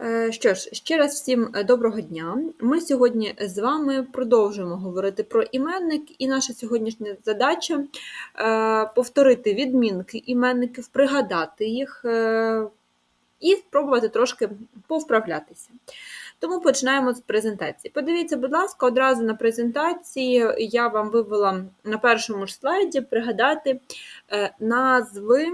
Е, Що ж, ще раз всім е, доброго дня. Ми сьогодні з вами продовжуємо говорити про іменник, і наша сьогоднішня задача е, повторити відмінки іменників, пригадати їх і спробувати трошки повправлятися. Тому починаємо з презентації. Подивіться, будь ласка, одразу на презентації я вам вивела на першому ж слайді пригадати назви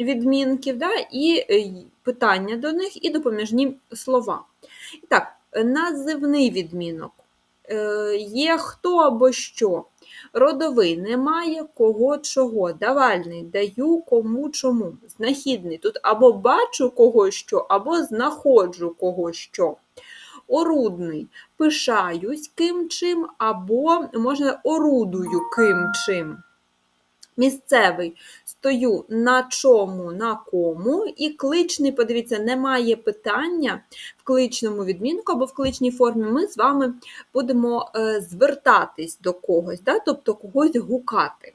відмінків, да, і е, питання до них, і допоміжні слова. І так, називний відмінок. Е, Є хто або що. Родовий немає кого чого. Давальний даю кому чому. Знахідний тут або бачу кого що, або знаходжу кого що. Орудний пишаюсь ким чим, або можна орудую ким чим. Місцевий стою на чому, на кому, і кличний, подивіться, немає питання в кличному відмінку або в кличній формі. Ми з вами будемо е, звертатись до когось, да? тобто когось гукати.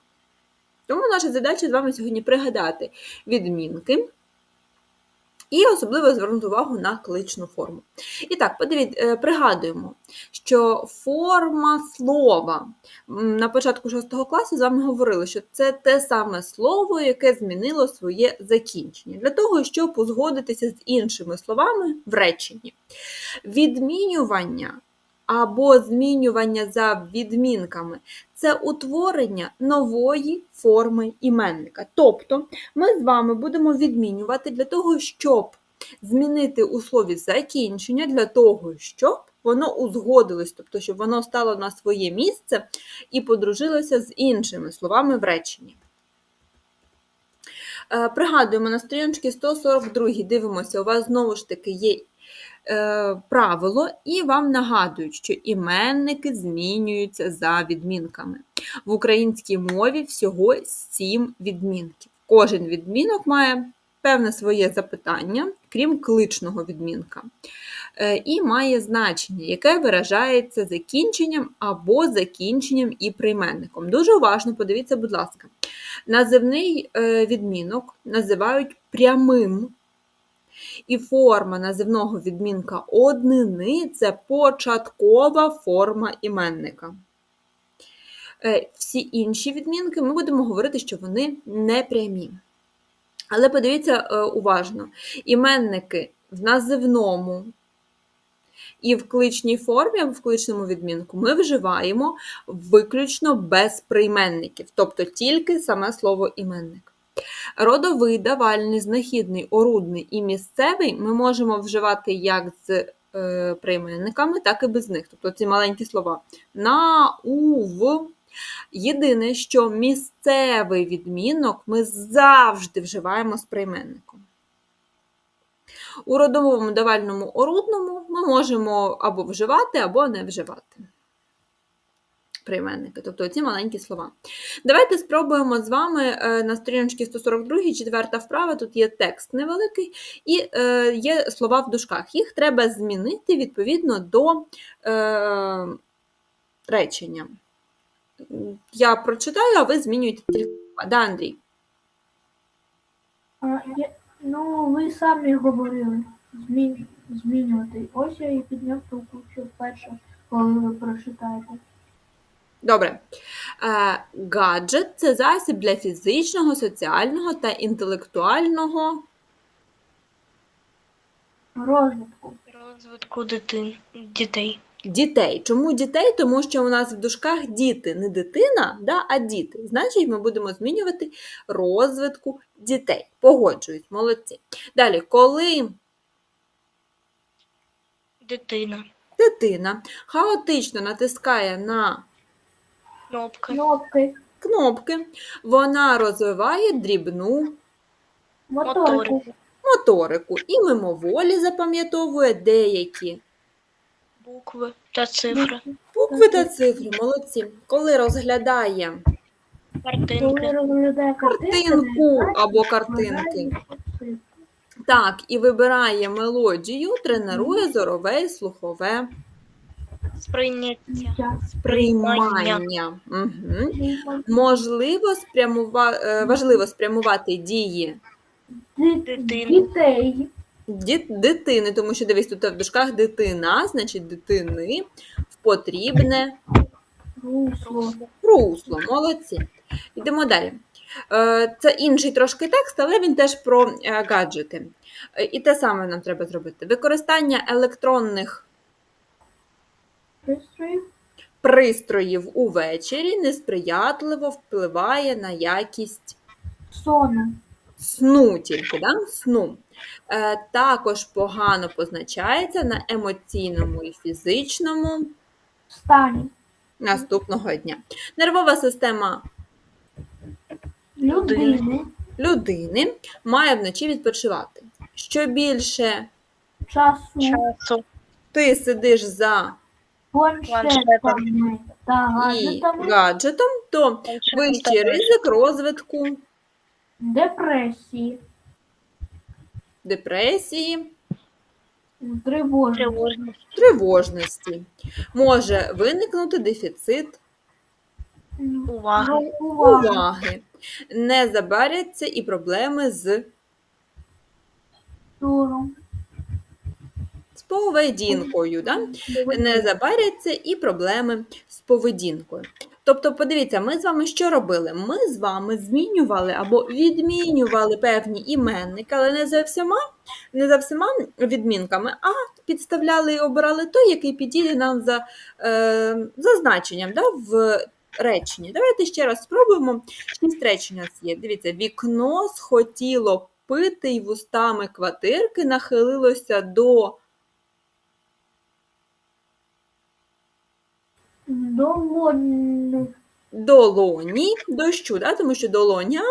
Тому наша задача з вами сьогодні пригадати відмінки. І особливо звернути увагу на кличну форму. І так, подивіть, пригадуємо, що форма слова на початку 6 класу з вами говорили, що це те саме слово, яке змінило своє закінчення, для того, щоб узгодитися з іншими словами в реченні. Відмінювання або змінювання за відмінками це утворення нової форми іменника. Тобто ми з вами будемо відмінювати для того, щоб змінити у слові закінчення, для того, щоб воно узгодилось, тобто, щоб воно стало на своє місце і подружилося з іншими словами в реченні. Е, Пригадуємо, на сторіночці 142 дивимося, у вас знову ж таки є е, правило, і вам нагадують, що іменники змінюються за відмінками. В українській мові всього 7 відмінків. Кожен відмінок має певне своє запитання, крім кличного відмінка. Е, І має значення, яке виражається закінченням або закінченням і прийменником. Дуже уважно подивіться, будь ласка. Називний е, відмінок називають прямим. І форма називного відмінка однини це початкова форма іменника. Е, Всі інші відмінки ми будемо говорити, що вони не прямі. Але подивіться уважно: іменники в називному і в кличній формі, або в кличному відмінку ми вживаємо виключно без прийменників, тобто тільки саме слово іменник. Родовий, давальний, знахідний, орудний і місцевий ми можемо вживати як з е, прийменниками, так і без них. Тобто ці маленькі слова на, у, в. Єдине, що місцевий відмінок ми завжди вживаємо з прийменником. У родовому давальному орудному ми можемо або вживати, або не вживати прийменники, тобто ці маленькі слова. Давайте спробуємо з вами е, на сторіночці 142, четверта вправа, тут є текст невеликий, і е, є слова в дужках. Їх треба змінити відповідно до е, речення. Я прочитаю, а ви змінюєте тільки слова. Да, Андрій? Я, ну, ви самі говорили змін, змінювати. Ось я і підняв руку, що вперше, коли ви прочитаєте. Добре. Е, Гаджет це засіб для фізичного, соціального та інтелектуального Розвитку. Розвитку дитин, дітей. Дітей. Чому дітей? Тому що у нас в дужках діти не дитина, да, а діти. Значить, ми будемо змінювати розвитку дітей. Погоджують, молодці. Далі, коли Дитина. дитина хаотично натискає на Кнопка. Кнопки, кнопки, вона розвиває дрібну моторику, Моторику. моторику і мимоволі запам'ятовує деякі Букви та цифри. букви та цифри. Молодці. Коли розглядає коли Картинки. розглядає картинку або картинки. Так, і вибирає мелодію, тренує зорове і слухове Сприйняття. приймання. Угу. Можливо, спрямува... е, важливо спрямувати дії Дитину. Дітей ді- дитини, тому що дивись, тут в дужках дитина, значить дитини в потрібне Русло. русло. Молодці. Йдемо далі. Е, Це інший трошки текст, але він теж про е, гаджети. Е, І те саме нам треба зробити. Використання електронних Пристрої. пристроїв увечері несприятливо впливає на якість Сони. Сну тільки, да? сну. Е, також погано позначається на емоційному і фізичному Стані. наступного дня. Нервова система Людини. людини має вночі відпочивати. Що більше Часу. Часу. ти сидиш за Планшетами та і гаджетом, то вищий ризик розвитку Депресії. депресії. Тривожність. тривожності. Може виникнути дефіцит Увага. Увага. уваги. Не забаряться і проблеми з, Сором. з поведінкою. Да? Не забаряться і проблеми з поведінкою. Тобто, подивіться, ми з вами що робили? Ми з вами змінювали або відмінювали певні іменники, але не за всіма, не за всіма відмінками, а підставляли і обирали той, який підійде нам за, е, за значенням да, в реченні. Давайте ще раз спробуємо. Шість нас є. Дивіться, вікно схотіло пити й вустами квартирки нахилилося до. Довольних. Долоні дощу, да? тому що долоня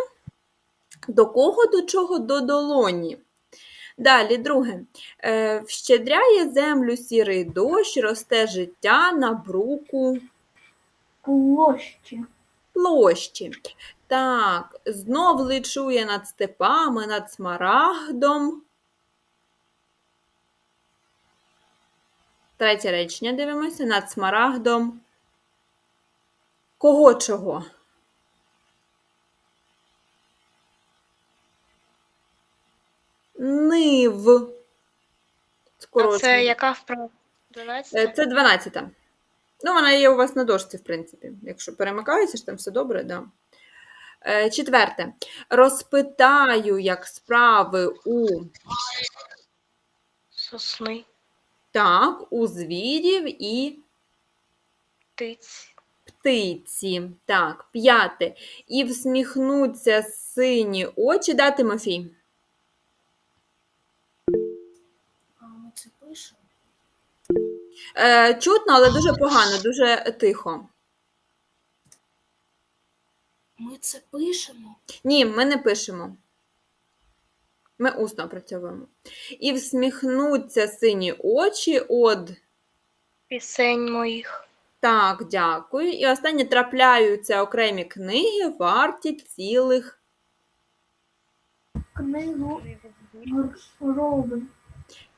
до кого, до чого? До долоні. Далі, друге. Е, вщедряє землю сірий дощ, росте життя на бруку Площі. площі. Так, знов личує над степами, над смарагдом. Третє речення дивимося. Над смарагдом. Кого чого? Нив. А це яка вправа? 12? Е, Це 12. Ну, вона є у вас на дошці, в принципі. Якщо перемикається, ж там все добре, да. Е, Четверте. Розпитаю, як справи у Сосни. так, у звірів і Птиць. Птиці. Так, п'яте. І всміхнуться сині очі. Да, Тимофій? А ми це пишемо? Е, чутно, але дуже погано, дуже тихо. Ми це пишемо? Ні, ми не пишемо. Ми усно опрацьовуємо. І всміхнуться сині очі од. Пісень моїх. Так, дякую. І останнє трапляються окремі книги, варті цілих Книгу.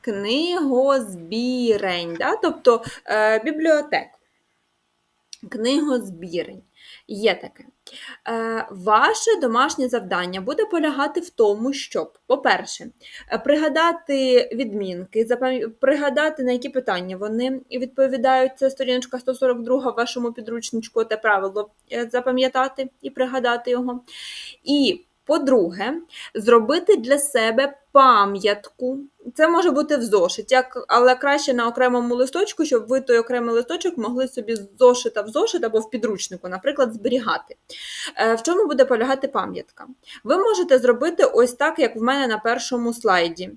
Книгозбірень, да? тобто е, бібліотек. Книгозбірень. Є таке. Е, ваше домашнє завдання буде полягати в тому, щоб, по-перше, е, пригадати відмінки, пригадати, на які питання вони відповідають. Це сторіночка 142 в вашому підручничку, те правило е, запам'ятати і пригадати його. І, по-друге, зробити для себе пам'ятку. Це може бути в зошиті, але краще на окремому листочку, щоб ви той окремий листочок могли собі з зошита в зошит або в підручнику, наприклад, зберігати. Е, В чому буде полягати пам'ятка? Ви можете зробити ось так, як в мене на першому слайді: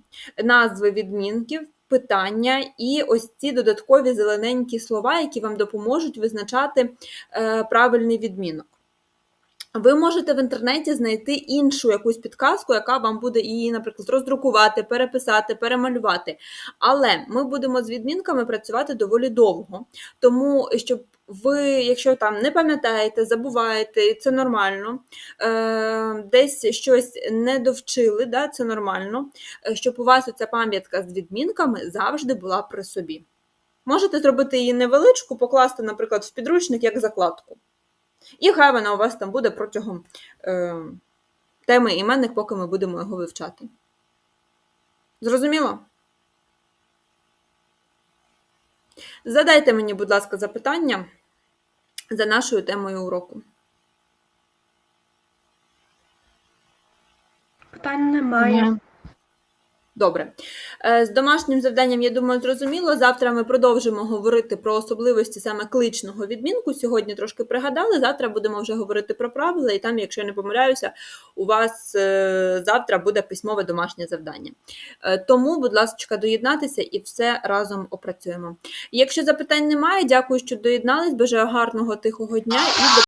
назви відмінків. Питання і ось ці додаткові зелененькі слова, які вам допоможуть визначати е, правильний відмінок. Ви можете в інтернеті знайти іншу якусь підказку, яка вам буде її, наприклад, роздрукувати, переписати, перемалювати. Але ми будемо з відмінками працювати доволі довго. Тому, щоб ви, якщо там не пам'ятаєте, забуваєте, це нормально, е, десь щось не довчили, да, це нормально, е, щоб у вас оця пам'ятка з відмінками завжди була при собі. Можете зробити її невеличку, покласти, наприклад, в підручник як закладку. І хай вона у вас там буде протягом е, теми іменник, поки ми будемо його вивчати. Зрозуміло? Задайте мені, будь ласка, запитання за нашою темою уроку. Питань немає. Добре. Е, З домашнім завданням, я думаю, зрозуміло. Завтра ми продовжимо говорити про особливості саме кличного відмінку. Сьогодні трошки пригадали. Завтра будемо вже говорити про правила, і там, якщо я не помиляюся, у вас е, завтра буде письмове домашнє завдання. Е, Тому, будь ласка, доєднатися і все разом опрацюємо. Якщо запитань немає, дякую, що доєднались. Бажаю гарного тихого дня і до